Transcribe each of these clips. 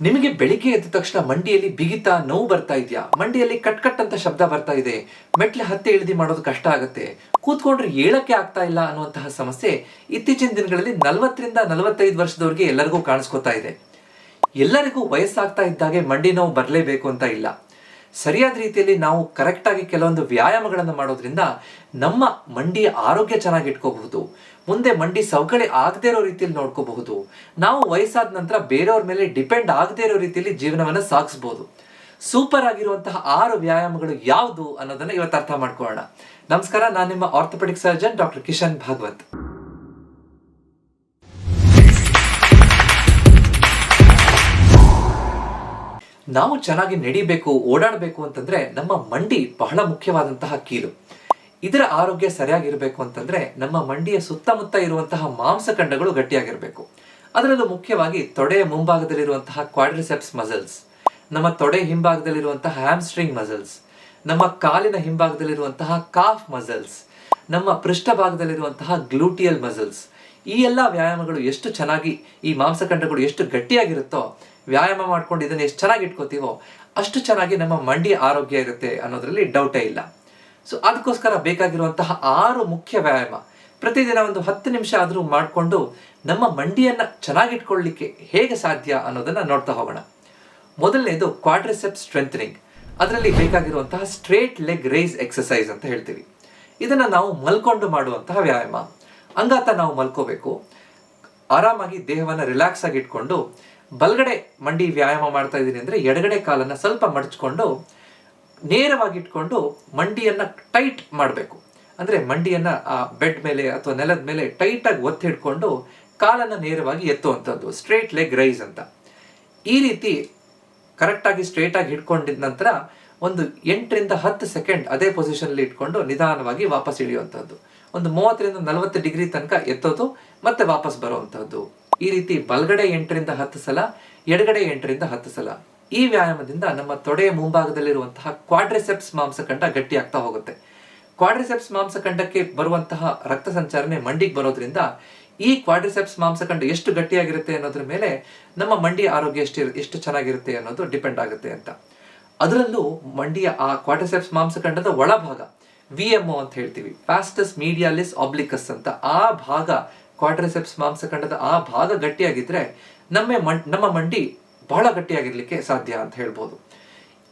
ನಿಮಗೆ ಬೆಳಿಗ್ಗೆ ಎದ್ದ ತಕ್ಷಣ ಮಂಡಿಯಲ್ಲಿ ಬಿಗಿತ ನೋವು ಬರ್ತಾ ಇದೆಯಾ? ಮಂಡಿಯಲ್ಲಿ ಕಟ್ ಕಟ್ ಅಂತ ಶಬ್ದ ಬರ್ತಾ ಇದೆ. ಮೆಟ್ಲೆ ಹತ್ತೆ ಇಳಿದಿ ಮಾಡೋದು ಕಷ್ಟ ಆಗುತ್ತೆ. ಕೂತ್ಕೊಂಡ್ರೆ ಏಳಕ್ಕೆ ಆಗ್ತಾ ಇಲ್ಲ ಅನ್ನುವಂತಹ ಸಮಸ್ಯೆ ಇತ್ತೀಚಿನ ದಿನಗಳಲ್ಲಿ ನಲವತ್ತರಿಂದ ನಲವತ್ತೈದು ವರ್ಷದವರೆಗೆ ಎಲ್ಲರಿಗೂ ಕಾಣಿಸ್ಕೊತಾ ಇದೆ. ಎಲ್ಲರಿಗೂ ವಯಸ್ಸಾಗ್ತಾ ಇದ್ದಾಗೆ ಮಂಡಿ ನೋವು ಬರಲೇಬೇಕು ಅಂತ ಇಲ್ಲ. ಸರಿಯಾದ ರೀತಿಯಲ್ಲಿ ನಾವು ಕರೆಕ್ಟಾಗಿ ಕೆಲವೊಂದು ವ್ಯಾಯಾಮಗಳನ್ನು ಮಾಡೋದ್ರಿಂದ ನಮ್ಮ ಮಂಡಿಯ ಆರೋಗ್ಯ ಚೆನ್ನಾಗಿ ಇಟ್ಕೋಬಹುದು. ಮುಂದೆ ಮಂಡಿ ಸವಕಳಿ ಆಗದೇ ಇರೋ ರೀತಿಯಲ್ಲಿ ನೋಡ್ಕೋಬಹುದು. ನಾವು ವಯಸ್ಸಾದ ನಂತರ ಬೇರೆಯವ್ರ ಮೇಲೆ ಡಿಪೆಂಡ್ ಆಗದೇ ಇರೋ ರೀತಿಯಲ್ಲಿ ಜೀವನವನ್ನು ಸಾಗಿಸ್ಬೋದು. ಸೂಪರ್ ಆಗಿರುವಂತಹ ಆರು ವ್ಯಾಯಾಮಗಳು ಯಾವುದು ಅನ್ನೋದನ್ನ ಇವತ್ತು ಅರ್ಥ ಮಾಡ್ಕೊಳ್ಳೋಣ. ನಮಸ್ಕಾರ, ನಾನು ನಿಮ್ಮ orthopaedic surgeon doctor Kishan Bhagwat. ನಾವು ಚೆನ್ನಾಗಿ ನಡಿಬೇಕು, ಓಡಾಡಬೇಕು ಅಂತಂದ್ರೆ ನಮ್ಮ ಮಂಡಿ ಬಹಳ ಮುಖ್ಯವಾದಂತಹ ಕೀಲು. ಇದರ ಆರೋಗ್ಯ ಸರಿಯಾಗಿರಬೇಕು ಅಂತಂದ್ರೆ ನಮ್ಮ ಮಂಡಿಯ ಸುತ್ತಮುತ್ತ ಇರುವಂತಹ ಮಾಂಸಖಂಡಗಳು ಗಟ್ಟಿಯಾಗಿರಬೇಕು. ಅದರಲ್ಲೂ ಮುಖ್ಯವಾಗಿ ತೊಡೆಯ ಮುಂಭಾಗದಲ್ಲಿರುವಂತಹ ಕ್ವಾಡ್ರಿಸೆಪ್ಸ್ ಮಸಲ್ಸ್ ನಮ್ಮ ತೊಡೆ ಹಿಂಭಾಗದಲ್ಲಿರುವಂತಹ ಹ್ಯಾಮ್ಸ್ಟ್ರಿಂಗ್ ಮಸಲ್ಸ್ ನಮ್ಮ ಕಾಲಿನ ಹಿಂಭಾಗದಲ್ಲಿರುವಂತಹ ಕಾಫ್ ಮಸಲ್ಸ್ ನಮ್ಮ ಪೃಷ್ಠಭಾಗದಲ್ಲಿರುವಂತಹ ಗ್ಲೂಟಿಯಲ್ ಮಸಲ್ಸ್ ಈ ಎಲ್ಲ ವ್ಯಾಯಾಮಗಳು ಎಷ್ಟು ಚೆನ್ನಾಗಿ, ಈ ಮಾಂಸಖಂಡಗಳು ಎಷ್ಟು ಗಟ್ಟಿಯಾಗಿರುತ್ತೋ, ವ್ಯಾಯಾಮ ಮಾಡ್ಕೊಂಡು ಇದನ್ನು ಎಷ್ಟು ಚೆನ್ನಾಗಿ ಇಟ್ಕೋತೀವೋ, ಅಷ್ಟು ಚೆನ್ನಾಗಿ ನಮ್ಮ ಮಂಡಿ ಆರೋಗ್ಯ ಇರುತ್ತೆ ಅನ್ನೋದರಲ್ಲಿ ಡೌಟೇ ಇಲ್ಲ. ಸೊ ಅದಕ್ಕೋಸ್ಕರ ಬೇಕಾಗಿರುವಂತಹ ಆರು ಮುಖ್ಯ ವ್ಯಾಯಾಮ. ಪ್ರತಿದಿನ ಒಂದು ಹತ್ತು ನಿಮಿಷ ಆದರೂ ಮಾಡಿಕೊಂಡು ನಮ್ಮ ಮಂಡಿಯನ್ನು ಚೆನ್ನಾಗಿಟ್ಕೊಳ್ಳಿಕ್ಕೆ ಹೇಗೆ ಸಾಧ್ಯ ಅನ್ನೋದನ್ನು ನೋಡ್ತಾ ಹೋಗೋಣ. ಮೊದಲನೇದು ಕ್ವಾಡ್ರಿಸೆಪ್ ಸ್ಟ್ರೆಂಥನಿಂಗ್ ಅದರಲ್ಲಿ ಬೇಕಾಗಿರುವಂತಹ ಸ್ಟ್ರೇಟ್ ಲೆಗ್ ರೇಸ್ ಎಕ್ಸಸೈಸ್ ಅಂತ ಹೇಳ್ತೀವಿ. ಇದನ್ನು ನಾವು ಮಲ್ಕೊಂಡು ಮಾಡುವಂತಹ ವ್ಯಾಯಾಮ. ಅಂಗಾತ ನಾವು ಮಲ್ಕೋಬೇಕು. ಆರಾಮಾಗಿ ದೇಹವನ್ನ ರಿಲ್ಯಾಕ್ಸ್ ಆಗಿ ಇಟ್ಕೊಂಡು ಬಲ್ಗಡೆ ಮಂಡಿ ವ್ಯಾಯಾಮ ಮಾಡ್ತಾ ಇದ್ದೀನಿ ಅಂದ್ರೆ ಎಡಗಡೆ ಕಾಲನ್ನ ಸ್ವಲ್ಪ ಮಡಚ್ಕೊಂಡು ನೇರವಾಗಿ ಇಟ್ಕೊಂಡು ಮಂಡಿಯನ್ನ ಟೈಟ್ ಮಾಡಬೇಕು. ಅಂದ್ರೆ ಮಂಡಿಯನ್ನ ಆ ಬೆಡ್ ಮೇಲೆ ಅಥವಾ ನೆಲದ ಮೇಲೆ ಟೈಟ್ ಆಗಿ ಒತ್ತಿ ಹಿಡ್ಕೊಂಡು ಕಾಲನ್ನ ನೇರವಾಗಿ ಎತ್ತುವಂಥದ್ದು ಸ್ಟ್ರೇಟ್ ಲೆಗ್ ರೈಸ್ ಅಂತ. ಈ ರೀತಿ ಕರೆಕ್ಟಾಗಿ ಸ್ಟ್ರೇಟ್ ಆಗಿ ಹಿಡ್ಕೊಂಡಿದ ನಂತರ ಒಂದು ಎಂಟರಿಂದ ಹತ್ತು ಸೆಕೆಂಡ್ ಅದೇ ಪೊಸಿಷನ್ ಇಟ್ಕೊಂಡು ನಿಧಾನವಾಗಿ ವಾಪಸ್ ಇಳಿಯುವಂಥದ್ದು. ಒಂದು ಮೂವತ್ತರಿಂದ ನಲವತ್ತು ಡಿಗ್ರಿ ತನಕ ಎತ್ತೋದು ಮತ್ತೆ ವಾಪಸ್ ಬರುವಂತಹದ್ದು. ಈ ರೀತಿ ಬಲಗಡೆ ಎಂಟರಿಂದ ಹತ್ತು ಸಲ, ಎಡಗಡೆ ಎಂಟರಿಂದ ಹತ್ತು ಸಲ. ಈ ವ್ಯಾಯಾಮದಿಂದ ನಮ್ಮ ತೊಡೆಯ ಮುಂಭಾಗದಲ್ಲಿರುವಂತಹ ಕ್ವಾಡ್ರಿಸೆಪ್ಸ್ ಮಾಂಸಖಂಡ ಗಟ್ಟಿ ಆಗ್ತಾ ಹೋಗುತ್ತೆ. ಕ್ವಾಡ್ರಿಸೆಪ್ಸ್ ಮಾಂಸಖಂಡಕ್ಕೆ ಬರುವಂತಹ ರಕ್ತ ಸಂಚಾರನೆ ಮಂಡಿಗೆ ಬರೋದ್ರಿಂದ ಈ ಕ್ವಾಡ್ರಿಸೆಪ್ಸ್ ಮಾಂಸಖಂಡ ಎಷ್ಟು ಗಟ್ಟಿಯಾಗಿರುತ್ತೆ ಅನ್ನೋದ್ರ ಮೇಲೆ ನಮ್ಮ ಮಂಡಿಯ ಆರೋಗ್ಯ ಎಷ್ಟು ಎಷ್ಟು ಚೆನ್ನಾಗಿರುತ್ತೆ ಅನ್ನೋದು ಡಿಪೆಂಡ್ ಆಗುತ್ತೆ ಅಂತ. ಅದರಲ್ಲೂ ಮಂಡಿಯ ಆ ಕ್ವಾಡ್ರಿಸೆಪ್ಸ್ ಮಾಂಸಖಂಡದ ಒಳಭಾಗ ವಿ ಎಂ ಅಂತ ಹೇಳ್ತೀವಿ. ಫಾಸ್ಟಸ್ ಮೀಡಿಯಾಲಿಸ್ ಆಬ್ಲಿಕಸ್ ಅಂತ. ಆ ಭಾಗ ಕ್ವಾಟ್ರಸೆಪ್ಸ್ ಮಾಂಸಖಂಡದ ಆ ಭಾಗ ಗಟ್ಟಿಯಾಗಿದ್ರೆ ನಮ್ಮ ಮಂ- ನಮ್ಮ ಮಂಡಿ ಬಹಳ ಗಟ್ಟಿಯಾಗಿರ್ಲಿಕ್ಕೆ ಸಾಧ್ಯ ಅಂತ ಹೇಳ್ಬೋದು.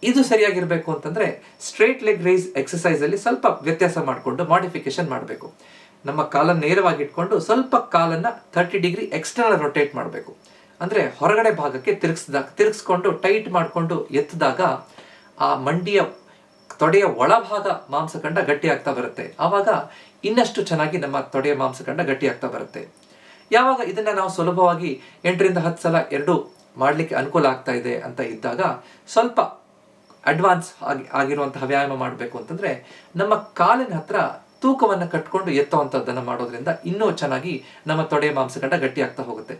ಇದು ಸರಿಯಾಗಿರಬೇಕು ಅಂತಂದ್ರೆ ಸ್ಟ್ರೇಟ್ ಲೆಗ್ ರೈಸ್ ಎಕ್ಸಸೈಸ್ ಅಲ್ಲಿ ಸ್ವಲ್ಪ ವ್ಯತ್ಯಾಸ ಮಾಡಿಕೊಂಡು ಮಾಡಿಫಿಕೇಶನ್ ಮಾಡಬೇಕು. ನಮ್ಮ ಕಾಲನ್ನು ನೇರವಾಗಿ ಇಟ್ಕೊಂಡು ಸ್ವಲ್ಪ ಕಾಲನ್ನ ತರ್ಟಿ ಡಿಗ್ರಿ ಎಕ್ಸ್ಟರ್ನಲ್ ರೊಟೇಟ್ ಮಾಡಬೇಕು. ಅಂದ್ರೆ ಹೊರಗಡೆ ಭಾಗಕ್ಕೆ ತಿರುಗಿಸಿದಾಗ ತಿರುಗಿಸ್ಕೊಂಡು ಟೈಟ್ ಮಾಡಿಕೊಂಡು ಎತ್ತಿದಾಗ ಆ ಮಂಡಿಯ ತೊಡೆಯ ಒಳಭಾಗ ಮಾಂಸಖಂಡ ಗಟ್ಟಿ ಆಗ್ತಾ ಬರುತ್ತೆ. ಆವಾಗ ಇನ್ನಷ್ಟು ಚೆನ್ನಾಗಿ ನಮ್ಮ ತೊಡೆಯ ಮಾಂಸಖಂಡ ಗಟ್ಟಿ ಆಗ್ತಾ ಬರುತ್ತೆ. ಯಾವಾಗ ಇದನ್ನ ನಾವು ಸುಲಭವಾಗಿ ಎಂಟರಿಂದ ಹತ್ತು ಸಲ ಎರಡು ಮಾಡಲಿಕ್ಕೆ ಅನುಕೂಲ ಆಗ್ತಾ ಇದೆ ಅಂತ ಇದ್ದಾಗ ಸ್ವಲ್ಪ ಅಡ್ವಾನ್ಸ್ ಆಗಿ ಆಗಿರುವಂತಹ ವ್ಯಾಯಾಮ ಮಾಡಬೇಕು ಅಂತಂದ್ರೆ ನಮ್ಮ ಕಾಲಿನ ಹತ್ರ ತೂಕವನ್ನು ಕಟ್ಕೊಂಡು ಎತ್ತುವಂಥದ್ದನ್ನು ಮಾಡೋದ್ರಿಂದ ಇನ್ನೂ ಚೆನ್ನಾಗಿ ನಮ್ಮ ತೊಡೆಯ ಮಾಂಸಖಂಡ ಗಟ್ಟಿ ಆಗ್ತಾ ಹೋಗುತ್ತೆ.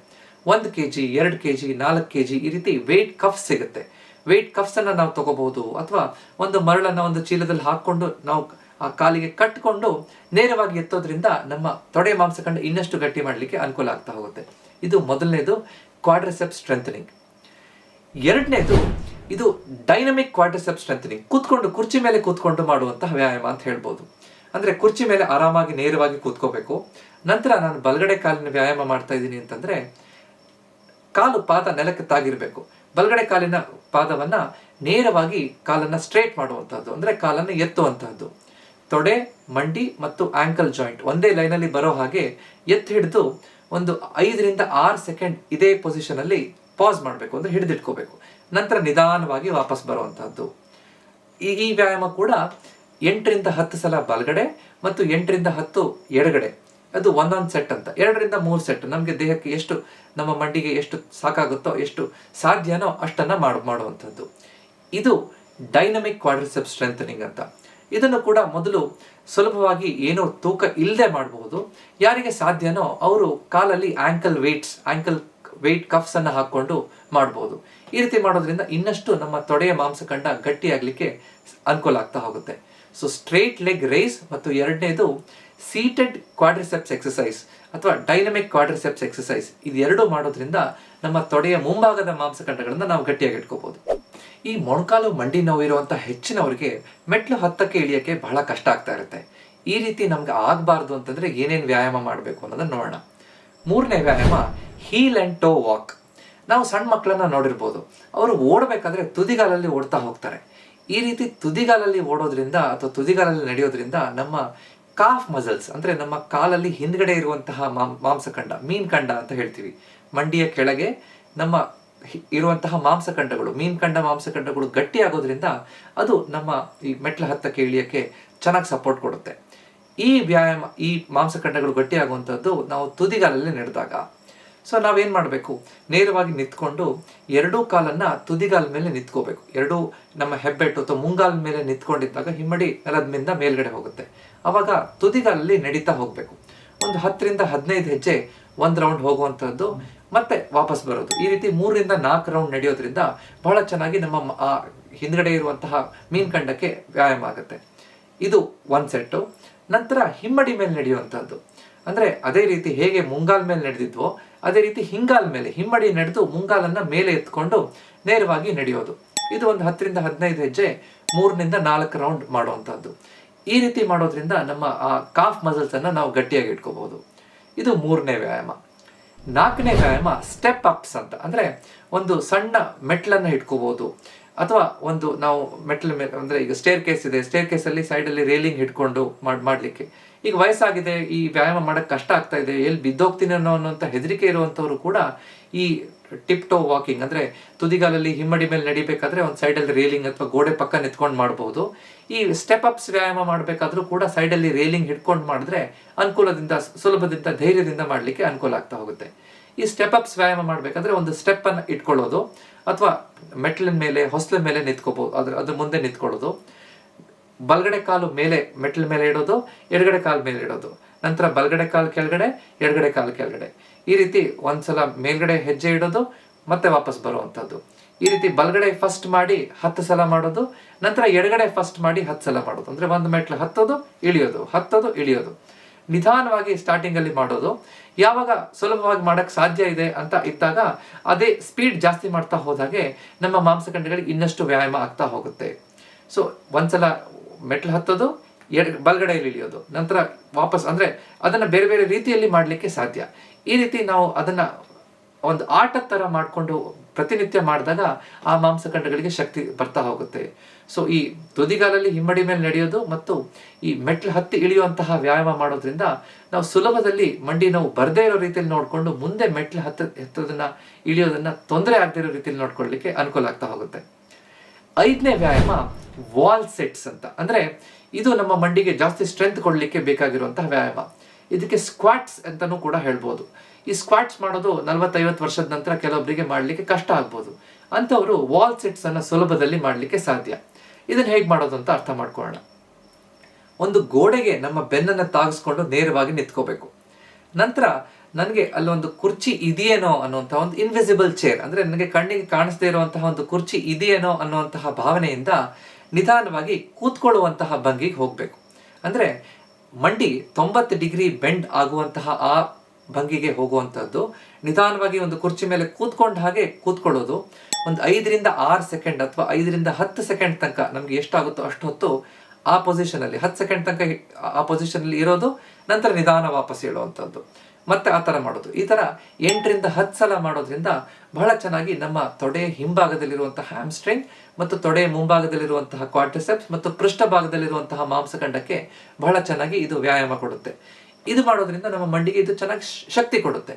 ಒಂದು ಕೆ ಜಿ ಎರಡು ಕೆ ಜಿ ನಾಲ್ಕು ಕೆ ಜಿ ಈ ರೀತಿ ವೆಯ್ಟ್ ಕಫ್ ಸಿಗುತ್ತೆ. ವೆಯ್ಟ್ ಕಫ್ಸನ್ನು ನಾವು ತಗೋಬಹುದು. ಅಥವಾ ಒಂದು ಮರಳನ್ನ ಒಂದು ಚೀಲದಲ್ಲಿ ಹಾಕ್ಕೊಂಡು ನಾವು ಆ ಕಾಲಿಗೆ ಕಟ್ಕೊಂಡು ನೇರವಾಗಿ ಎತ್ತೋದ್ರಿಂದ ನಮ್ಮ ತೊಡೆ ಮಾಂಸಖಂಡ ಇನ್ನಷ್ಟು ಗಟ್ಟಿ ಮಾಡಲಿಕ್ಕೆ ಅನುಕೂಲ ಆಗ್ತಾ ಹೋಗುತ್ತೆ. ಇದು ಮೊದಲನೇದು ಕ್ವಾಡ್ರಸೆಪ್ ಸ್ಟ್ರೆಂಥನಿಂಗ್ ಎರಡನೇದು ಇದು ಡೈನಮಿಕ್ ಕ್ವಾಡ್ರಸೆಪ್ ಸ್ಟ್ರೆಂಥನಿಂಗ್ ಕೂತ್ಕೊಂಡು ಕುರ್ಚಿ ಮೇಲೆ ಕೂತ್ಕೊಂಡು ಮಾಡುವಂತಹ ವ್ಯಾಯಾಮ ಅಂತ ಹೇಳ್ಬೋದು. ಅಂದ್ರೆ ಕುರ್ಚಿ ಮೇಲೆ ಆರಾಮಾಗಿ ನೇರವಾಗಿ ಕೂತ್ಕೋಬೇಕು. ನಂತರ ನಾನು ಬಲಗಡೆ ಕಾಲಿನ ವ್ಯಾಯಾಮ ಮಾಡ್ತಾ ಇದ್ದೀನಿ ಅಂತಂದ್ರೆ ಕಾಲು ಪಾದ ನೆಲಕ್ಕೆ ತಾಗಿರ್ಬೇಕು. ಬಲಗಡೆ ಕಾಲಿನ ಪಾದವನ್ನು ನೇರವಾಗಿ ಕಾಲನ್ನ ಸ್ಟ್ರೇಟ್ ಮಾಡುವಂಥದ್ದು ಅಂದ್ರೆ ಕಾಲನ್ನ ಎತ್ತುವಂಥದ್ದು ತೊಡೆ, ಮಂಡಿ ಮತ್ತು ಆಂಕಲ್ ಜಾಯಿಂಟ್ ಒಂದೇ ಲೈನಲ್ಲಿ ಬರೋ ಹಾಗೆ ಎತ್ತಿ ಹಿಡಿದು ಒಂದು ಐದರಿಂದ ಆರು ಸೆಕೆಂಡ್ ಇದೇ ಪೊಸಿಷನ್ ಅಲ್ಲಿ ಪಾಸ್ ಮಾಡಬೇಕು, ಅಂದ್ರೆ ಹಿಡಿದಿಟ್ಕೋಬೇಕು. ನಂತರ ನಿಧಾನವಾಗಿ ವಾಪಸ್ ಬರುವಂಥದ್ದು ಈ ವ್ಯಾಯಾಮ ಕೂಡ ಎಂಟರಿಂದ ಹತ್ತು ಸಲ ಬಲಗಡೆ ಮತ್ತು ಎಂಟರಿಂದ ಹತ್ತು ಎಡಗಡೆ ಅದು ಒಂದೊಂದು ಸೆಟ್ ಅಂತ. ಎರಡರಿಂದ ಮೂರು ಸೆಟ್ ನಮಗೆ ದೇಹಕ್ಕೆ ಎಷ್ಟು, ನಮ್ಮ ಮಂಡಿಗೆ ಎಷ್ಟು ಸಾಕಾಗುತ್ತೋ ಎಷ್ಟು ಸಾಧ್ಯನೋ ಅಷ್ಟನ್ನು ಮಾಡು, ಮಾಡುವಂಥದ್ದು. ಇದು ಡೈನಮಿಕ್ ಕ್ವಾಡ್ರಿಸೆಪ್ ಸ್ಟ್ರೆಂಥನಿಂಗ್ ಅಂತ. ಇದನ್ನು ಕೂಡ ಮೊದಲು ಸುಲಭವಾಗಿ ಏನೋ ತೂಕ ಇಲ್ಲದೆ ಮಾಡಬಹುದು. ಯಾರಿಗೆ ಸಾಧ್ಯನೋ ಅವರು ಕಾಲಲ್ಲಿ ankle weights ankle weight cuffs ಹಾಕ್ಕೊಂಡು ಮಾಡ್ಬೋದು ಈ ರೀತಿ ಮಾಡೋದ್ರಿಂದ ಇನ್ನಷ್ಟು ನಮ್ಮ ತೊಡೆಯ ಮಾಂಸಖಂಡ ಗಟ್ಟಿಯಾಗಲಿಕ್ಕೆ ಅನುಕೂಲ ಆಗ್ತಾ ಹೋಗುತ್ತೆ. ಸೊ ಸ್ಟ್ರೇಟ್ ಲೆಗ್ ರೈಸ್ ಮತ್ತು ಎರಡನೇದು ಸೀಟೆಡ್ ಕ್ವಾಡ್ರಿಸೆಪ್ಸ್ ಎಕ್ಸಸೈಸ್ ಅಥವಾ ಡೈನಮಿಕ್ ಕ್ವಾಡ್ರಿಸೆಪ್ಸ್ ಎಕ್ಸಸೈಸ್ ಇದೆರಡು ಮಾಡೋದ್ರಿಂದ ನಮ್ಮ ತೊಡೆಯ ಮುಂಭಾಗದ ಮಾಂಸಖಂಡಗಳನ್ನು ನಾವು ಗಟ್ಟಿಯಾಗಿ ಇಟ್ಕೋಬಹುದು ಈ ಮೊಣಕಾಲು ಮಂಡಿ ನೋವು ಇರುವಂತಹ ಹೆಚ್ಚಿನವರಿಗೆ ಮೆಟ್ಲು ಹತ್ತಕ್ಕೆ ಇಳಿಯಕ್ಕೆ ಬಹಳ ಕಷ್ಟ ಆಗ್ತಾ ಇರುತ್ತೆ. ಈ ರೀತಿ ನಮ್ಗೆ ಆಗಬಾರ್ದು ಅಂತಂದ್ರೆ ಏನೇನು ವ್ಯಾಯಾಮ ಮಾಡಬೇಕು ಅನ್ನೋದನ್ನ ನೋಡೋಣ. ಮೂರನೇ ವ್ಯಾಯಾಮ ಹೀಲ್ ಅಂಡ್ ಟೋ ವಾಕ್ ನಾವು ಸಣ್ಣ ಮಕ್ಕಳನ್ನ ನೋಡಿರ್ಬೋದು. ಅವರು ಓಡಬೇಕಾದ್ರೆ ತುದಿಗಾಲಲ್ಲಿ ಓಡ್ತಾ ಹೋಗ್ತಾರೆ. ಈ ರೀತಿ ತುದಿಗಾಲಲ್ಲಿ ಓಡೋದ್ರಿಂದ ಅಥವಾ ತುದಿಗಾಲಲ್ಲಿ ನಡೆಯೋದ್ರಿಂದ ನಮ್ಮ ಕಾಫ್ ಮಸಲ್ಸ್ ಅಂದ್ರೆ ನಮ್ಮ ಕಾಲಲ್ಲಿ ಹಿಂದ್ಗಡೆ ಇರುವಂತಹ ಮಾಂಸಖಂಡ ಮೀನ್ ಕಂಡ ಅಂತ ಹೇಳ್ತೀವಿ. ಮಂಡಿಯ ಕೆಳಗೆ ನಮ್ಮ ಇರುವಂತಹ ಮಾಂಸಖಂಡಗಳು ಮೀನ್ ಕಂಡ ಮಾಂಸಖಂಡಗಳು ಗಟ್ಟಿ ಆಗೋದ್ರಿಂದ ಅದು ನಮ್ಮ ಈ ಮೆಟ್ಲ ಹತ್ತಕ್ಕೆ ಇಳಿಯಕ್ಕೆ ಚೆನ್ನಾಗಿ ಸಪೋರ್ಟ್ ಕೊಡುತ್ತೆ. ಈ ವ್ಯಾಯಾಮ, ಈ ಮಾಂಸಖಂಡಗಳು ಗಟ್ಟಿ ಆಗುವಂಥದ್ದು ನಾವು ತುದಿಗಾಲಲ್ಲಿ ನಡೆದಾಗ. ಸೊ ನಾವೇನು ಮಾಡಬೇಕು? ನೇರವಾಗಿ ನಿಂತ್ಕೊಂಡು ಎರಡೂ ಕಾಲನ್ನ ತುದಿಗಾಲ ಮೇಲೆ ನಿಂತ್ಕೋಬೇಕು. ಎರಡೂ ನಮ್ಮ ಹೆಬ್ಬೆಟ್ಟು ಅಥವಾ ಮುಂಗಾಲ ಮೇಲೆ ನಿಂತ್ಕೊಂಡಿದ್ದಾಗ ಹಿಮ್ಮಡಿ ನೆಲದ ಮೇಲಿಂದ ಮೇಲ್ಗಡೆ ಹೋಗುತ್ತೆ. ಆವಾಗ ತುದಿಗಾಲಲ್ಲಿ ನಡೀತಾ ಹೋಗಬೇಕು. ಒಂದು ಹತ್ತರಿಂದ ಹದಿನೈದು ಹೆಜ್ಜೆ ಒಂದು ರೌಂಡ್ ಹೋಗುವಂಥದ್ದು ಮತ್ತೆ ವಾಪಸ್ ಬರೋದು. ಈ ರೀತಿ ಮೂರರಿಂದ ನಾಲ್ಕು ರೌಂಡ್ ನಡೆಯೋದ್ರಿಂದ ಬಹಳ ಚೆನ್ನಾಗಿ ನಮ್ಮ ಹಿಂದ್ಗಡೆ ಇರುವಂತಹ ಮೀನ್ ಕಂಡಕ್ಕೆ ವ್ಯಾಯಾಮ ಆಗುತ್ತೆ. ಇದು ಒಂದ್ ಸೆಟ್ಟು ನಂತರ ಹಿಮ್ಮಡಿ ಮೇಲೆ ನಡೆಯುವಂತಹದ್ದು. ಅಂದ್ರೆ ಅದೇ ರೀತಿ ಹೇಗೆ ಮುಂಗಾಲ್ ಮೇಲೆ ನಡೆದಿದ್ವೋ, ಅದೇ ರೀತಿ ಹಿಂಗಾಲ್ ಮೇಲೆ ಹಿಮ್ಮಡಿ ನಡೆದು ಮುಂಗಾಲನ್ನ ಮೇಲೆ ಎತ್ಕೊಂಡು ನೇರವಾಗಿ ನಡೆಯೋದು. ಇದು ಒಂದು ಹತ್ತರಿಂದ ಹದಿನೈದು ಹೆಜ್ಜೆ, ಮೂರರಿಂದ ನಾಲ್ಕು ರೌಂಡ್ ಮಾಡುವಂಥದ್ದು ಈ ರೀತಿ ಮಾಡೋದ್ರಿಂದ ನಮ್ಮ ಆ ಕಾಫ್ ಮಸಲ್ಸ್ ಅನ್ನ ನಾವು ಗಟ್ಟಿಯಾಗಿ ಇಟ್ಕೋಬಹುದು. ಇದು ಮೂರನೇ ವ್ಯಾಯಾಮ. ನಾಲ್ಕನೇ ವ್ಯಾಯಾಮ ಸ್ಟೆಪ್ ಅಪ್ಸ್ ಅಂತ. ಅಂದ್ರೆ ಒಂದು ಸಣ್ಣ ಮೆಟ್ಲನ್ನ ಇಟ್ಕೋಬಹುದು. ಅಥವಾ ಒಂದು ನಾವು ಮೆಟ್ಲ ಮೇಲೆ, ಅಂದ್ರೆ ಈಗ ಸ್ಟೇರ್ ಕೇಸ್ ಇದೆ ಸ್ಟೇರ್ ಕೇಸ್ ಅಲ್ಲಿ ಸೈಡ್ ಅಲ್ಲಿ ರೇಲಿಂಗ್ ಹಿಡ್ಕೊಂಡು ಮಾಡಿ, ಮಾಡ್ಲಿಕ್ಕೆ. ಈಗ ವಯಸ್ಸಾಗಿದೆ, ಈ ವ್ಯಾಯಾಮ ಮಾಡಕ್ ಕಷ್ಟ ಆಗ್ತಾ ಇದೆ, ಎಲ್ಲಿ ಬಿದ್ದೋಗ್ತೀನಿ ಅನ್ನೋ, ಅನ್ನೋಂಥ ಹೆದರಿಕೆ ಇರುವಂತವ್ರು ಕೂಡ ಈ ಟಿಪ್ ಟೋ ವಾಕಿಂಗ್ ಅಂದ್ರೆ ತುದಿಗಾಲಲ್ಲಿ ಹಿಮ್ಮಡಿ ಮೇಲೆ ನಡಿಬೇಕಾದ್ರೆ ಒಂದು ಸೈಡಲ್ಲಿ ರೇಲಿಂಗ್ ಅಥವಾ ಗೋಡೆ ಪಕ್ಕ ನಿಂತ್ಕೊಂಡು ಮಾಡಬಹುದು ಈ ಸ್ಟೆಪ್ ಅಪ್ಸ್ ವ್ಯಾಯಾಮ ಮಾಡಬೇಕಾದ್ರೂ ಕೂಡ ಸೈಡಲ್ಲಿ ರೇಲಿಂಗ್ ಹಿಡ್ಕೊಂಡು ಮಾಡಿದ್ರೆ ಅನುಕೂಲದಿಂದ, ಸುಲಭದಿಂದ, ಧೈರ್ಯದಿಂದ ಮಾಡಲಿಕ್ಕೆ ಅನುಕೂಲ ಆಗ್ತಾ ಹೋಗುತ್ತೆ. ಈ ಸ್ಟೆಪ್ ಅಪ್ಸ್ ವ್ಯಾಯಾಮ ಮಾಡಬೇಕಾದ್ರೆ ಒಂದು ಸ್ಟೆಪ್ ಅನ್ನು ಇಟ್ಕೊಳ್ಳೋದು. ಅಥವಾ ಮೆಟ್ಲಿನ ಮೇಲೆ ಹೊಸ್ಲ ಮೇಲೆ ನಿಂತ್ಕೋಬಹುದು ಅದ್ರ ಅದ್ರ ಮುಂದೆ ನಿಂತ್ಕೊಳ್ಳೋದು. ಬಲಗಡೆ ಕಾಲು ಮೇಲೆ ಮೆಟ್ಲ ಮೇಲೆ ಇಡೋದು, ಎಡಗಡೆ ಕಾಲು ಮೇಲೆ ಇಡೋದು. ನಂತರ ಬಲಗಡೆ ಕಾಲು ಕೆಳಗಡೆ, ಎಡಗಡೆ ಕಾಲು ಕೆಳಗಡೆ. ಈ ರೀತಿ ಒಂದ್ಸಲ ಮೇಲ್ಗಡೆ ಹೆಜ್ಜೆ ಇಡೋದು, ಮತ್ತೆ ವಾಪಸ್ ಬರುವಂಥದ್ದು. ಈ ರೀತಿ ಬಲಗಡೆ ಫಸ್ಟ್ ಮಾಡಿ ಹತ್ತು ಸಲ ಮಾಡೋದು, ನಂತರ ಎಡಗಡೆ ಫಸ್ಟ್ ಮಾಡಿ ಹತ್ತು ಸಲ ಮಾಡೋದು. ಅಂದ್ರೆ ಒಂದು ಮೆಟ್ಲು ಹತ್ತೋದು, ಇಳಿಯೋದು. ಹತ್ತೋದು, ಇಳಿಯೋದು. ನಿಧಾನವಾಗಿ ಸ್ಟಾರ್ಟಿಂಗ್ ಅಲ್ಲಿ ಮಾಡೋದು. ಯಾವಾಗ ಸುಲಭವಾಗಿ ಮಾಡಕ್ ಸಾಧ್ಯ ಇದೆ ಅಂತ ಇದ್ದಾಗ ಅದೇ ಸ್ಪೀಡ್ ಜಾಸ್ತಿ ಮಾಡ್ತಾ ಹೋದಾಗೆ ನಮ್ಮ ಮಾಂಸಖಂಡಗಳಿಗೆ ಇನ್ನಷ್ಟು ವ್ಯಾಯಾಮ ಆಗ್ತಾ ಹೋಗುತ್ತೆ. ಸೊ ಒಂದ್ಸಲ ಮೆಟ್ಲು ಹತ್ತೋದು, ಎಡ್, ಬಲಗಡೆಯಲ್ಲಿ ಇಳಿಯೋದು, ನಂತರ ವಾಪಸ್ ಅಂದ್ರೆ ಅದನ್ನ ಬೇರೆ ಬೇರೆ ರೀತಿಯಲ್ಲಿ ಮಾಡಲಿಕ್ಕೆ ಸಾಧ್ಯ. ಈ ರೀತಿ ನಾವು ಅದನ್ನ ಒಂದು ಆಟದ ತರ ಮಾಡಿಕೊಂಡು ಪ್ರತಿನಿತ್ಯ ಮಾಡಿದಾಗ ಆ ಮಾಂಸಖಂಡಗಳಿಗೆ ಶಕ್ತಿ ಬರ್ತಾ ಹೋಗುತ್ತೆ. ಸೊ ಈ ತುದಿಗಾಲಲ್ಲಿ ಹಿಮ್ಮಡಿ ಮೇಲೆ ನಡೆಯೋದು ಮತ್ತು ಈ ಮೆಟ್ಲು ಹತ್ತಿ ಇಳಿಯುವಂತಹ ವ್ಯಾಯಾಮ ಮಾಡೋದ್ರಿಂದ ನಾವು ಸುಲಭದಲ್ಲಿ ಮಂಡಿ ನೋವು ಬರದೇ ಇರೋ ರೀತಿಯಲ್ಲಿ ನೋಡಿಕೊಂಡು ಮುಂದೆ ಮೆಟ್ಲು ಹತ್ತ, ಹತ್ತೋದನ್ನ ಇಳಿಯೋದನ್ನ ತೊಂದರೆ ಆಗದೇ ಇರೋ ರೀತಿಯಲ್ಲಿ ನೋಡ್ಕೊಳ್ಳಿಕ್ಕೆ ಅನುಕೂಲ ಆಗ್ತಾ ಹೋಗುತ್ತೆ. ಐದನೇ ವ್ಯಾಯಾಮ ವಾಲ್ ಸೆಟ್ಸ್ ಅಂತ. ಅಂದ್ರೆ ಇದು ನಮ್ಮ ಮಂಡಿಗೆ ಜಾಸ್ತಿ ಸ್ಟ್ರೆಂತ್ ಕೊಡಲಿಕ್ಕೆ ಬೇಕಾಗಿರುವಂತಹ ವ್ಯಾಯಾಮ. ಇದಕ್ಕೆ ಸ್ಕ್ವಾಟ್ಸ್ ಅಂತಲೂ ಕೂಡ ಹೇಳ್ಬೋದು. ಈ ಸ್ಕ್ವಾಟ್ಸ್ ಮಾಡೋದು ನಲವತ್ತೈವತ್ತು ವರ್ಷದ ನಂತರ ಕೆಲವೊಬ್ಬರಿಗೆ ಮಾಡಲಿಕ್ಕೆ ಕಷ್ಟ ಆಗ್ಬೋದು. ಅಂಥವರು ವಾಲ್ ಸೆಟ್ಸ್ ಅನ್ನ ಸುಲಭದಲ್ಲಿ ಮಾಡಲಿಕ್ಕೆ ಸಾಧ್ಯ. ಇದನ್ನ ಹೇಗೆ ಅಂತ ಅರ್ಥ ಮಾಡ್ಕೊಳ್ಳೋಣ. ಒಂದು ಗೋಡೆಗೆ ನಮ್ಮ ಬೆನ್ನನ್ನು ತಾಗಿಸ್ಕೊಂಡು ನೇರವಾಗಿ ನಿಂತ್ಕೋಬೇಕು. ನಂತರ ನನಗೆ ಅಲ್ಲೊಂದು ಕುರ್ಚಿ ಇದೆಯೇನೋ ಅನ್ನುವಂತಹ ಒಂದು ಇನ್ವಿಸಿಬಲ್ ಚೇರ್ ಅಂದ್ರೆ ನನಗೆ ಕಣ್ಣಿಗೆ ಕಾಣಿಸದೇ ಇರುವಂತಹ ಒಂದು ಕುರ್ಚಿ ಇದೆಯೇನೋ ಅನ್ನುವಂತಹ ಭಾವನೆಯಿಂದ ನಿಧಾನವಾಗಿ ಕೂತ್ಕೊಳ್ಳುವಂತಹ ಭಂಗಿಗೆ ಹೋಗಬೇಕು. ಅಂದ್ರೆ ಮಂಡಿ ತೊಂಬತ್ತು ಡಿಗ್ರಿ ಬೆಂಡ್ ಆಗುವಂತಹ ಆ ಭಂಗಿಗೆ ಹೋಗುವಂಥದ್ದು ನಿಧಾನವಾಗಿ ಒಂದು ಕುರ್ಚಿ ಮೇಲೆ ಕೂತ್ಕೊಂಡ ಹಾಗೆ ಕೂತ್ಕೊಳ್ಳೋದು. ಒಂದು ಐದರಿಂದ ಆರು ಸೆಕೆಂಡ್ ಅಥವಾ ಐದರಿಂದ ಹತ್ತು ಸೆಕೆಂಡ್ ತನಕ ನಮಗೆ ಎಷ್ಟಾಗುತ್ತೋ ಅಷ್ಟು ಹೊತ್ತು ಆ ಪೊಸಿಷನಲ್ಲಿ, ಹತ್ತು ಸೆಕೆಂಡ್ ತನಕ ಆ ಪೊಸಿಷನಲ್ಲಿ ಇರೋದು, ನಂತರ ನಿಧಾನ ವಾಪಸ್ ಹೇಳುವಂಥದ್ದು ಮತ್ತೆ ಆ ಥರ ಮಾಡೋದು. ಈ ಥರ ಎಂಟರಿಂದ ಹತ್ತು ಸಲ ಮಾಡೋದ್ರಿಂದ ಬಹಳ ಚೆನ್ನಾಗಿ ನಮ್ಮ ತೊಡೆಯ ಹಿಂಭಾಗದಲ್ಲಿರುವಂತಹ ಹ್ಯಾಮ್ಸ್ಟ್ರಿಂಗ್ ಮತ್ತು ತೊಡೆಯ ಮುಂಭಾಗದಲ್ಲಿರುವಂತಹ ಕ್ವಾಟ್ರಿಸೆಪ್ಸ್ ಮತ್ತು ಪೃಷ್ಠಭಾಗದಲ್ಲಿರುವಂತಹ ಮಾಂಸಖಂಡಕ್ಕೆ ಬಹಳ ಚೆನ್ನಾಗಿ ಇದು ವ್ಯಾಯಾಮ ಕೊಡುತ್ತೆ. ಇದು ಮಾಡೋದ್ರಿಂದ ನಮ್ಮ ಮಂಡಿಗೆ ಇದು ಚೆನ್ನಾಗಿ ಶಕ್ತಿ ಕೊಡುತ್ತೆ.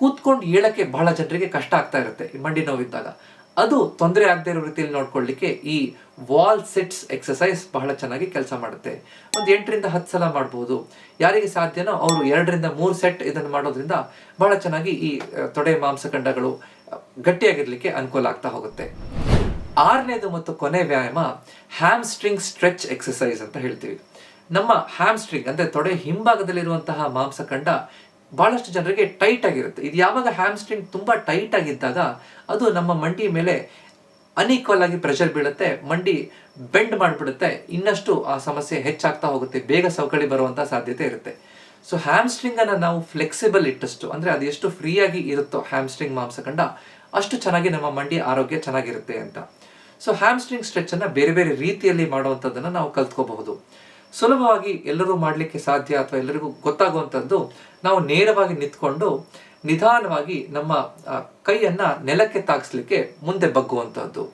ಕೂತ್ಕೊಂಡು ಏಳಕ್ಕೆ ಬಹಳ ಜನರಿಗೆ ಕಷ್ಟ ಆಗ್ತಾ ಇರುತ್ತೆ ಈ ಮಂಡಿ ನೋವಿದ್ದಾಗ. ಅದು ತೊಂದರೆ ಆಗದೆ ಇರೋ ರೀತಿಯಲ್ಲಿ ನೋಡ್ಕೊಳ್ಳಿಕ್ಕೆ ಈ ವಾಲ್ ಸೆಟ್ಸ್ ಎಕ್ಸಸೈಸ್ ಬಹಳ ಚೆನ್ನಾಗಿ ಕೆಲಸ ಮಾಡುತ್ತೆ. ಒಂದು ಎಂಟರಿಂದ ಹತ್ತು ಸಲ ಮಾಡ್ಬೋದು. ಯಾರಿಗೆ ಸಾಧ್ಯನೋ ಅವರು ಎರಡರಿಂದ ಮೂರು ಸೆಟ್ ಇದನ್ನು ಮಾಡೋದ್ರಿಂದ ಬಹಳ ಚೆನ್ನಾಗಿ ಈ ತೊಡೆ ಮಾಂಸಖಂಡಗಳು ಗಟ್ಟಿಯಾಗಿರ್ಲಿಕ್ಕೆ ಅನುಕೂಲ ಆಗ್ತಾ ಹೋಗುತ್ತೆ. ಆರನೇದು ಮತ್ತು ಕೊನೆ ವ್ಯಾಯಾಮ ಹ್ಯಾಮ್ ಸ್ಟ್ರಿಂಗ್ ಸ್ಟ್ರೆಚ್ ಎಕ್ಸಸೈಸ್ ಅಂತ ಹೇಳ್ತೀವಿ. ನಮ್ಮ ಹ್ಯಾಮ್ಸ್ಟ್ರಿಂಗ್ ಅಂದ್ರೆ ತೊಡೆ ಹಿಂಭಾಗದಲ್ಲಿರುವಂತಹ ಮಾಂಸಖಂಡ ಬಹಳಷ್ಟು ಜನರಿಗೆ ಟೈಟ್ ಆಗಿರುತ್ತೆ. ಇದು ಯಾವಾಗ ಹ್ಯಾಮ್ಸ್ಟ್ರಿಂಗ್ ತುಂಬಾ ಟೈಟ್ ಆಗಿದ್ದಾಗ ಅದು ನಮ್ಮ ಮಂಡಿ ಮೇಲೆ ಅನ್ಈಕ್ವಲ್ ಆಗಿ ಪ್ರೆಷರ್ ಬೀಳುತ್ತೆ, ಮಂಡಿ ಬೆಂಡ್ ಮಾಡಿಬಿಡುತ್ತೆ, ಇನ್ನಷ್ಟು ಆ ಸಮಸ್ಯೆ ಹೆಚ್ಚಾಗ್ತಾ ಹೋಗುತ್ತೆ, ಬೇಗ ಸವಕಳಿ ಬರುವಂಥ ಸಾಧ್ಯತೆ ಇರುತ್ತೆ. ಸೊ ಹ್ಯಾಮ್ಸ್ಟ್ರಿಂಗನ್ನು ನಾವು ಫ್ಲೆಕ್ಸಿಬಲ್ ಇಟ್ಟಷ್ಟು, ಅಂದ್ರೆ ಅದು ಎಷ್ಟು ಫ್ರೀಯಾಗಿ ಇರುತ್ತೋ ಹ್ಯಾಮ್ಸ್ಟ್ರಿಂಗ್ ಮಾಂಸಖಂಡ ಅಷ್ಟು ಚೆನ್ನಾಗಿ ನಮ್ಮ ಮಂಡಿ ಆರೋಗ್ಯ ಚೆನ್ನಾಗಿರುತ್ತೆ ಅಂತ. ಸೊ ಹ್ಯಾಮ್ಸ್ಟ್ರಿಂಗ್ ಸ್ಟ್ರೆಚ್ ಅನ್ನ ಬೇರೆ ಬೇರೆ ರೀತಿಯಲ್ಲಿ ಮಾಡುವಂಥದ್ದನ್ನು ನಾವು ಕಲ್ತ್ಕೋಬಹುದು. ಸುಲಭವಾಗಿ ಎಲ್ಲರೂ ಮಾಡಲಿಕ್ಕೆ ಸಾಧ್ಯ ಅಥವಾ ಎಲ್ಲರಿಗೂ ಗೊತ್ತಾಗುವಂಥದ್ದು ನಾವು ನೇರವಾಗಿ ನಿಂತ್ಕೊಂಡು ನಿಧಾನವಾಗಿ ನಮ್ಮ ಕೈಯನ್ನು ನೆಲಕ್ಕೆ ತಾಗಿಸ್ಲಿಕ್ಕೆ ಮುಂದೆ ಬಗ್ಗುವಂಥದ್ದು.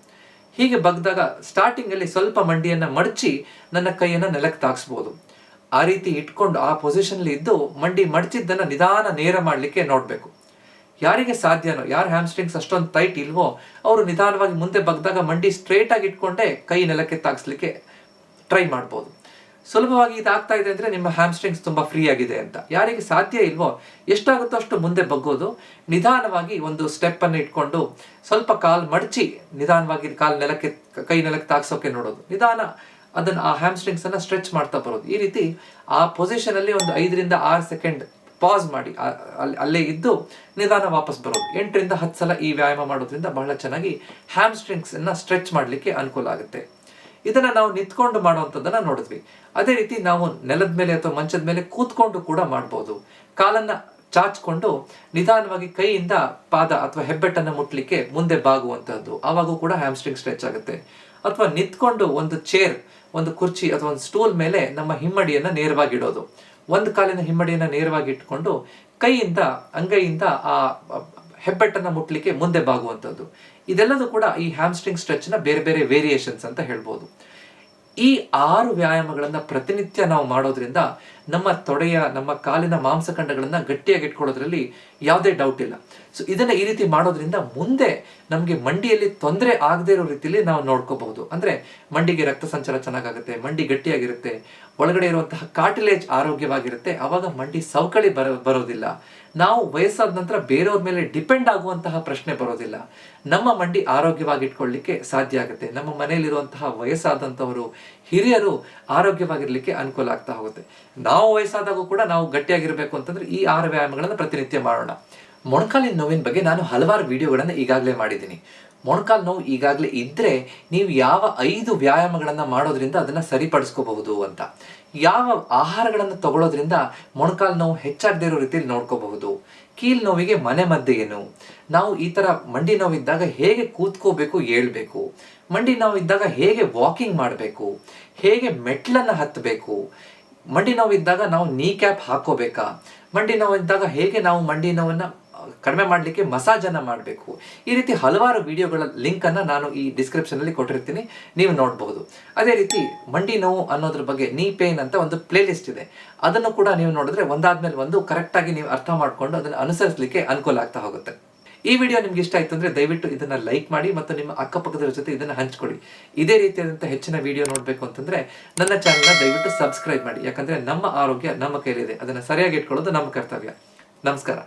ಹೀಗೆ ಬಗ್ದಾಗ ಸ್ಟಾರ್ಟಿಂಗ್ ಅಲ್ಲಿ ಸ್ವಲ್ಪ ಮಂಡಿಯನ್ನ ಮಡಚಿ ನನ್ನ ಕೈಯನ್ನ ನೆಲಕ್ಕೆ ತಾಗಿಸ್ಬೋದು. ಆ ರೀತಿ ಇಟ್ಕೊಂಡು ಆ ಪೊಸಿಷನ್ ಇದ್ದು ಮಂಡಿ ಮಡಚಿದ್ದನ್ನ ನಿಧಾನ ನೇರ ಮಾಡಲಿಕ್ಕೆ ನೋಡಬೇಕು. ಯಾರಿಗೆ ಸಾಧ್ಯನೋ, ಯಾರು ಹ್ಯಾಮ್ಸ್ಟ್ರಿಂಗ್ಸ್ ಅಷ್ಟೊಂದು ಟೈಟ್ ಇಲ್ವೋ, ಅವರು ನಿಧಾನವಾಗಿ ಮುಂದೆ ಬಗ್ದಾಗ ಮಂಡಿ ಸ್ಟ್ರೇಟಾಗಿ ಇಟ್ಕೊಂಡೇ ಕೈ ನೆಲಕ್ಕೆ ತಾಗಿಸ್ಲಿಕ್ಕೆ ಟ್ರೈ ಮಾಡ್ಬೋದು. ಸುಲಭವಾಗಿ ಇದಾಗ್ತಾ ಇದೆ ಅಂದ್ರೆ ನಿಮ್ಮ ಹ್ಯಾಮ್ಸ್ಟ್ರಿಂಗ್ಸ್ ತುಂಬಾ ಫ್ರೀ ಆಗಿದೆ ಅಂತ. ಯಾರಿಗೆ ಸಾಧ್ಯ ಇಲ್ವೋ, ಎಷ್ಟಾಗುತ್ತೋ ಅಷ್ಟು ಮುಂದೆ ಬಗ್ಗೋದು, ನಿಧಾನವಾಗಿ ಒಂದು ಸ್ಟೆಪ್ ಅನ್ನು ಇಟ್ಕೊಂಡು ಸ್ವಲ್ಪ ಕಾಲು ಮಡಚಿ, ನಿಧಾನವಾಗಿ ಕಾಲು ನೆಲಕ್ಕೆ, ಕೈ ನೆಲಕ್ಕೆ ತಾಗ್ಸೋಕೆ ನೋಡೋದು. ನಿಧಾನ ಅದನ್ನ ಆ ಹ್ಯಾಮ್ಸ್ಟ್ರಿಂಗ್ಸನ್ನು ಅನ್ನ ಸ್ಟ್ರೆಚ್ ಮಾಡ್ತಾ ಬರೋದು. ಈ ರೀತಿ ಆ ಪೊಸಿಷನ್ ಅಲ್ಲಿ ಒಂದು ಐದರಿಂದ ಆರು ಸೆಕೆಂಡ್ ಪಾಸ್ ಮಾಡಿ ಅಲ್ಲಿ- ಇದ್ದು ನಿಧಾನ ವಾಪಸ್ ಬರೋದು. ಎಂಟರಿಂದ ಹತ್ತು ಸಲ ಈ ವ್ಯಾಯಾಮ ಮಾಡೋದ್ರಿಂದ ಬಹಳ ಚೆನ್ನಾಗಿ ಹ್ಯಾಮ್ಸ್ಟ್ರಿಂಗ್ಸನ್ನು ಅನ್ನ ಸ್ಟ್ರೆಚ್ ಮಾಡಲಿಕ್ಕೆ ಅನುಕೂಲ ಆಗುತ್ತೆ. ಇದನ್ನ ನಾವು ನಿಂತ್ಕೊಂಡು ಮಾಡುವಂಥದ್ದನ್ನ ನೋಡಿದ್ವಿ. ಅದೇ ರೀತಿ ನಾವು ನೆಲದ ಮೇಲೆ ಅಥವಾ ಮಂಚದ ಮೇಲೆ ಕೂತ್ಕೊಂಡು ಕೂಡ ಮಾಡ್ಬೋದು. ಕಾಲನ್ನ ಚಾಚ್ಕೊಂಡು ನಿಧಾನವಾಗಿ ಕೈಯಿಂದ ಪಾದ ಅಥವಾ ಹೆಬ್ಬೆಟ್ಟನ್ನು ಮುಟ್ಲಿಕ್ಕೆ ಮುಂದೆ ಬಾಗುವಂತಹದ್ದು ಆವಾಗೂ ಕೂಡ ಹ್ಯಾಮ್ಸ್ಟ್ರಿಂಗ್ ಸ್ಟ್ರೆಚ್ ಆಗುತ್ತೆ. ಅಥವಾ ನಿಂತ್ಕೊಂಡು ಒಂದು ಚೇರ್ ಒಂದು ಕುರ್ಚಿ ಅಥವಾ ಒಂದು ಸ್ಟೂಲ್ ಮೇಲೆ ನಮ್ಮ ಹಿಮ್ಮಡಿಯನ್ನ ನೇರವಾಗಿ ಇಡೋದು. ಒಂದು ಕಾಲಿನ ಹಿಮ್ಮಡಿಯನ್ನ ನೇರವಾಗಿ ಇಟ್ಕೊಂಡು ಕೈಯಿಂದ, ಅಂಗೈಯಿಂದ ಆ, ಹೆಬ್ಬೆಟ್ಟನ್ನ ಮುಟ್ಲಿಕ್ಕೆ ಮುಂದೆ ಬಾಗುವಂಥದ್ದು. ಇದೆಲ್ಲದೂ ಕೂಡ ಈ ಹ್ಯಾಮ್ಸ್ಟ್ರಿಂಗ್ ಸ್ಟ್ರೆಚ್ನ ಬೇರೆ ಬೇರೆ ವೇರಿಯೇಷನ್ಸ್ ಅಂತ ಹೇಳ್ಬೋದು. ಈ ಆರು ವ್ಯಾಯಾಮಗಳನ್ನು ಪ್ರತಿನಿತ್ಯ ನಾವು ಮಾಡೋದ್ರಿಂದ ನಮ್ಮ ತೊಡೆಯ, ನಮ್ಮ ಕಾಲಿನ ಮಾಂಸಖಂಡಗಳನ್ನ ಗಟ್ಟಿಯಾಗಿ ಇಟ್ಕೊಳ್ಳೋದ್ರಲ್ಲಿ ಯಾವುದೇ ಡೌಟ್ ಇಲ್ಲ. ಸೊ ಇದನ್ನ ಈ ರೀತಿ ಮಾಡೋದ್ರಿಂದ ಮುಂದೆ ನಮಗೆ ಮಂಡಿಯಲ್ಲಿ ತೊಂದರೆ ಆಗದೇ ಇರೋ ರೀತಿಯಲ್ಲಿ ನಾವು ನೋಡ್ಕೋಬಹುದು. ಅಂದ್ರೆ ಮಂಡಿಗೆ ರಕ್ತ ಸಂಚಾರ ಚೆನ್ನಾಗಾಗುತ್ತೆ, ಮಂಡಿ ಗಟ್ಟಿಯಾಗಿರುತ್ತೆ, ಒಳಗಡೆ ಇರುವಂತಹ ಕಾಟಿಲೇಜ್ ಆರೋಗ್ಯವಾಗಿರುತ್ತೆ ಆವಾಗ ಮಂಡಿ ಸವಕಳಿ ಬರೋ, ಬರೋದಿಲ್ಲ. ನಾವು ವಯಸ್ಸಾದ ನಂತರ ಬೇರೆಯವ್ರ ಮೇಲೆ ಡಿಪೆಂಡ್ ಆಗುವಂತಹ ಪ್ರಶ್ನೆ ಬರೋದಿಲ್ಲ. ನಮ್ಮ ಮಂಡಿ ಆರೋಗ್ಯವಾಗಿಟ್ಕೊಳ್ಳಿಕ್ಕೆ ಸಾಧ್ಯ ಆಗುತ್ತೆ. ನಮ್ಮ ಮನೆಯಲ್ಲಿರುವಂತಹ ವಯಸ್ಸಾದಂಥವರು ಹಿರಿಯರು ಆರೋಗ್ಯವಾಗಿರ್ಲಿಕ್ಕೆ ಅನುಕೂಲ ಆಗ್ತಾ ಹೋಗುತ್ತೆ. ನಾವು ವಯಸ್ಸಾದಾಗೂ ಕೂಡ ನಾವು ಗಟ್ಟಿಯಾಗಿರ್ಬೇಕು ಅಂತಂದ್ರೆ ಈ ಆರು ವ್ಯಾಯಾಮಗಳನ್ನ ಪ್ರತಿನಿತ್ಯ ಮಾಡೋಣ. ಮೊಣಕಾಲಿನ ನೋವಿನ ಬಗ್ಗೆ ನಾನು ಹಲವಾರು ವಿಡಿಯೋಗಳನ್ನ ಈಗಾಗಲೇ ಮಾಡಿದ್ದೀನಿ. ಮೊಣಕಾಲು ನೋವು ಈಗಾಗಲೇ ಇದ್ರೆ ನೀವು ಯಾವ ಐದು ವ್ಯಾಯಾಮಗಳನ್ನ ಮಾಡೋದ್ರಿಂದ ಅದನ್ನ ಸರಿಪಡಿಸ್ಕೋಬಹುದು ಅಂತ. ಯಾವ ಆಹಾರಗಳನ್ನು ತಗೊಳ್ಳೋದ್ರಿಂದ ಮೊಣಕಾಲು ನೋವು ಹೆಚ್ಚಾಗದೇ ಇರೋ ರೀತಿಯಲ್ಲಿ ನೋಡ್ಕೋಬಹುದು. ಕೀಲ್ ನೋವಿಗೆ ಮನೆ ಮದ್ದು ಏನು? ನಾವು ಈ ಥರ ಮಂಡಿ ನೋವಿದ್ದಾಗ ಹೇಗೆ ಕೂತ್ಕೋಬೇಕು ಹೇಳ್ಬೇಕು. ಮಂಡಿ ನೋವಿದ್ದಾಗ ಹೇಗೆ ವಾಕಿಂಗ್ ಮಾಡಬೇಕು? ಹೇಗೆ ಮೆಟ್ಲನ್ನು ಹತ್ತಬೇಕು? ಮಂಡಿ ನೋವಿದ್ದಾಗ ನಾವು ನೀ ಕ್ಯಾಪ್ ಹಾಕೋಬೇಕಾ? ಮಂಡಿ ನೋವಿದ್ದಾಗ ಹೇಗೆ ನಾವು ಮಂಡಿ ನೋವನ್ನ ಕಡಿಮೆ ಮಾಡಲಿಕ್ಕೆ ಮಸಾಜನ್ನು ಮಾಡಬೇಕು. ಈ ರೀತಿ ಹಲವಾರು ವಿಡಿಯೋಗಳ ಲಿಂಕ್ ಅನ್ನ ನಾನು ಈ ಡಿಸ್ಕ್ರಿಪ್ಷನ್ ಅಲ್ಲಿ ಕೊಟ್ಟಿರ್ತೀನಿ. ನೀವು ನೋಡಬಹುದು. ಅದೇ ರೀತಿ ಮಂಡಿ ನೋವು ಅನ್ನೋದ್ರ ಬಗ್ಗೆ ನೀ ಪೇನ್ ಅಂತ ಒಂದು ಪ್ಲೇಲಿಸ್ಟ್ ಇದೆ. ಅದನ್ನು ಕೂಡ ನೀವು ನೋಡಿದ್ರೆ ಒಂದಾದ್ಮೇಲೆ ಒಂದು ಕರೆಕ್ಟಾಗಿ ನೀವು ಅರ್ಥ ಮಾಡ್ಕೊಂಡು ಅದನ್ನು ಅನುಸರಿಸಲಿಕ್ಕೆ ಅನುಕೂಲ ಆಗ್ತಾ ಹೋಗುತ್ತೆ. ಈ ವಿಡಿಯೋ ನಿಮ್ಗೆ ಇಷ್ಟ ಆಯ್ತು ಅಂದ್ರೆ ದಯವಿಟ್ಟು ಇದನ್ನ ಲೈಕ್ ಮಾಡಿ ಮತ್ತು ನಿಮ್ಮ ಅಕ್ಕಪಕ್ಕದವರ ಜೊತೆ ಇದನ್ನ ಹಂಚ್ಕೊಡಿ. ಇದೇ ರೀತಿಯಾದಂಥ ಹೆಚ್ಚಿನ ವಿಡಿಯೋ ನೋಡಬೇಕು ಅಂತಂದ್ರೆ ನನ್ನ ಚಾನಲ್ನ ದಯವಿಟ್ಟು ಸಬ್ಸ್ಕ್ರೈಬ್ ಮಾಡಿ. ಯಾಕಂದ್ರೆ ನಮ್ಮ ಆರೋಗ್ಯ ನಮ್ಮ ಕೈಲಿದೆ ಅದನ್ನ ಸರಿಯಾಗಿ ಇಟ್ಕೊಳ್ಳೋದು ನಮ್ಮ ಕರ್ತವ್ಯ. ನಮಸ್ಕಾರ.